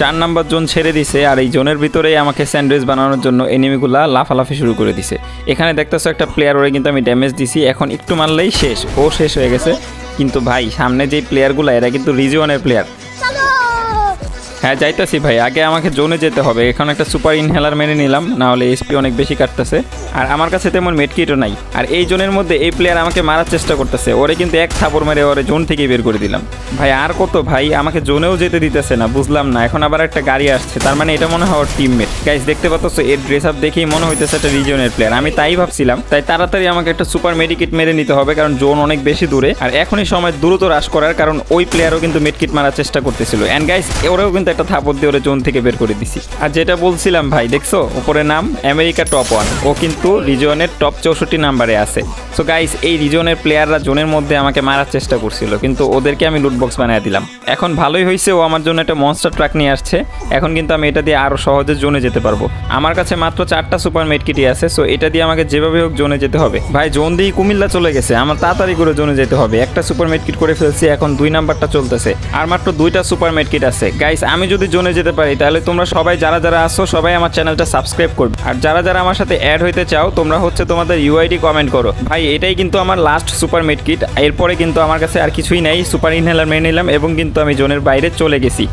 চার number zone ছেড়ে দিছে আর এই জোনের ভিতরেই আমাকে স্যান্ডউইচ বানানোর জন্য এনিমিগুলা লাফালাফি শুরু করে দিছে। এখানে দেখতেছো একটা প্লেয়ার ওরে কিন্তু আমি ড্যামেজ দিছি, এখন একটু মারলেই শেষ। ও শেষ হয়ে গেছে। কিন্তু ভাই, সামনে যেই প্লেয়ারগুলো এরা কিন্তু রিজিওনের প্লেয়ার হ্যাঁ যাইতাছি ভাই। আগে আমাকে জোনে যেতে হবে। এখন একটা সুপার ইনহেলার মেনে নিলাম, না হলে এসপি অনেক বেশি কাটতেছে। আর আমার কাছে তেমন মেডকিটও নাই। আর এই জোনের মধ্যে এই প্লেয়ার আমাকে মারার চেষ্টা করতেছে। ওরে কিন্তু এক থাপড় মেরে ওরে জোন থেকে বের করে দিলাম। ভাই, আর কত ভাই? আমাকে জোনেও যেতে দিতেছে না, বুঝলাম না। এখন আবার একটা গাড়ি আসছে। তার মানে এটা মনে হয় ওর টিমমেট গাইজ দেখতে পাচ্ছ, এর ড্রেস আপ দেখেই মনে হইতেছে একটা রিজিয়নের প্লেয়ার আমি তাই ভাবছিলাম, তাই তাড়াতাড়ি আমাকে একটা সুপার মেডিকিট মেরে নিতে হবে, কারণ জোন অনেক বেশি দূরে। আর এখনই সময় দ্রুত রাশ করার, কারণ ওই প্লেয়ারও কিন্তু মেডকিট মারার চেষ্টা করতেছিল। অ্যান্ড গাইস ওরাও কিন্তু একটা থাপড় দিয়ে ওরা জোন থেকে বের করে দিছি। আর যেটা বলছিলাম ভাই, দেখছ? উপরে নাম আমেরিকা টপ ওয়ান। ও কিন্তু রিজনের টপ চৌষট্টি নাম্বারে আছে। সো গাইস এই রিজনের প্লেয়াররা জোনের মধ্যে আমাকে মারার চেষ্টা করছিল, কিন্তু ওদেরকে আমি লুটবক্স বানিয়ে দিলাম। এখন ভালোই হয়েছে, ও আমার জন্য একটা মনস্টার ট্রাক নিয়ে আসছে। এখন কিন্তু আমি এটা দিয়ে আরও সহজে জোনে যেতে পারব। আমার কাছে মাত্র চারটা সুপার মেডকিটই আছে সো এটা দিয়ে আমাকে যেভাবে হোক জোনে যেতে হবে। ভাই, জোন দিয়ে কুমিল্লা চলে গেছে, আমার তাড়াতাড়ি করে জোনে যেতে হবে। একটা সুপার মেডকিট করে ফেলছি, এখন দুই নাম্বারটা চলতেছে। আর মাত্র দুইটা সুপার মেডকিট আছে। গাইস আমি যদি জোনে যেতে পারি, তাহলে তোমরা সবাই যারা যারা আসো সবাই আমার চ্যানেলটা সাবস্ক্রাইব করবে। আর যারা যারা আমার সাথে অ্যাড হইতে চাও, তোমরা হচ্ছে তোমাদের ইউআইডি কমেন্ট করো। ভাই, এটাই কিন্তু আমার লাস্ট সুপার মেড কিট এরপরে কিন্তু আমার কাছে আর কিছুই নেই সুপার ইনহেলার মেনে নিলাম এবং কিন্তু আমি জোনের বাইরে চলে গেছি।